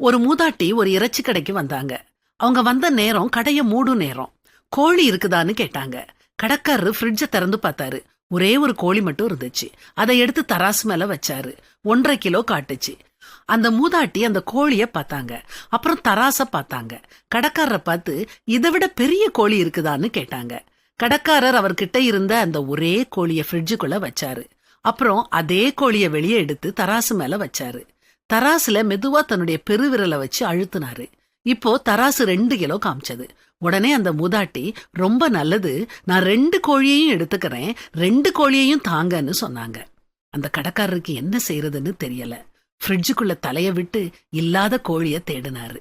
ஒரு மூதாட்டி ஒரு இறைச்சி கடைக்கு வந்தாங்க. அவங்க வந்த நேரம் கடையை மூடும் நேரம். கோழி இருக்குதான்னு கேட்டாங்க. கடைக்காரரு ஃப்ரிட்ஜை திறந்து பார்த்தாரு. ஒரே ஒரு கோழி மட்டும் இருந்துச்சு. அதை எடுத்து தராசு மேல வச்சாரு. ஒன்றரை கிலோ காட்டுச்சு. அந்த மூதாட்டி அந்த கோழிய பார்த்தாங்க. அப்புறம் தராச பார்த்தாங்க. கடைக்காரரை பார்த்து இதை விட பெரிய கோழி இருக்குதான்னு கேட்டாங்க. கடைக்காரர் அவர்கிட்ட இருந்த அந்த ஒரே கோழிய ஃப்ரிட்ஜுக்குள்ள வச்சாரு. அப்புறம் அதே கோழிய வெளியே எடுத்து தராசு மேல வச்சாரு. தராசுல மெதுவா தன்னுடைய பெருவிரலை வச்சு அழுத்தினாரு. இப்போ தராசு ரெண்டு கிலோ காமிச்சது. உடனே அந்த மூதாட்டி ரொம்ப நல்லது. நான் ரெண்டு கோழியையும் எடுத்துக்கிறேன். ரெண்டு கோழியையும் தாங்கன்னு சொன்னாங்க. அந்த கடைக்காரருக்கு என்ன செய்யறதுன்னு தெரியல. ஃப்ரிட்ஜுக்குள்ள தலைய விட்டு இல்லாத கோழிய தேடினாரு.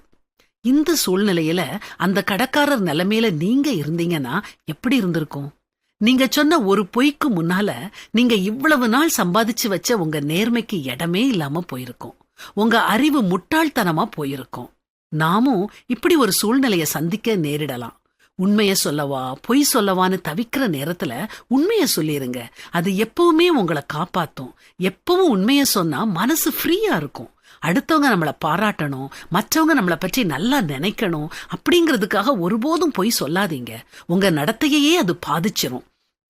இந்த சூழ்நிலையில அந்த கடைக்காரர் நிலைமையில நீங்க இருந்தீங்கன்னா எப்படி இருந்திருக்கும்? நீங்க சொன்ன ஒரு பொய்க்கு முன்னால நீங்க இவ்வளவு நாள் சம்பாதிச்சு வச்ச உங்க நேர்மைக்கு இடமே இல்லாம போயிருக்கும். உங்க அறிவு முட்டாள்தனமா போயிருக்கும். நாமும் இப்படி ஒரு சூழ்நிலைய சந்திக்க நேரிடலாம். உண்மைய சொல்லவா பொய் சொல்லவான்னு தவிக்கிற நேரத்துல உண்மைய சொல்லிருங்க. அது எப்பவுமே உங்களை காப்பாத்தும். எப்பவும் உண்மைய சொன்னா மனசு ஃப்ரீயா இருக்கும். அடுத்தவங்க நம்மள பாராட்டணும் மற்றவங்க நம்மள பற்றி நல்லா நினைக்கணும் அப்படிங்கிறதுக்காக ஒருபோதும் பொய் சொல்லாதீங்க. உங்க நடத்தையையே அது பாதிச்சிரும்.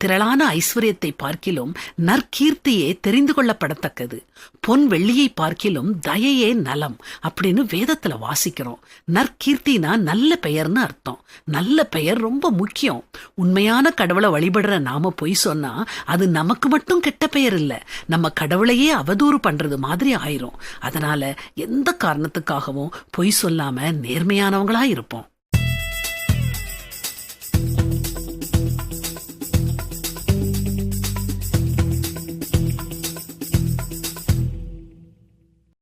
திரளான ஐஸ்வர்யத்தை பார்க்கிலும் நற்கீர்த்தியே தெரிந்து கொள்ளப்படத்தக்கது. பொன் வெள்ளியை பார்க்கிலும் தயையே நலம் அப்படின்னு வேதத்துல வாசிக்கிறோம். நற்கீர்த்தினா நல்ல பெயர்னு அர்த்தம். நல்ல பெயர் ரொம்ப முக்கியம். உண்மையான கடவுளை வழிபடுற நாம பொய் சொன்னா அது நமக்கு மட்டும் கெட்ட பெயர் இல்ல. நம்ம கடவுளையே அவதூறு பண்றது மாதிரி ஆயிரும். அதனால எந்த காரணத்துக்காகவும் பொய் சொல்லாம நேர்மையானவங்களா இருப்போம்.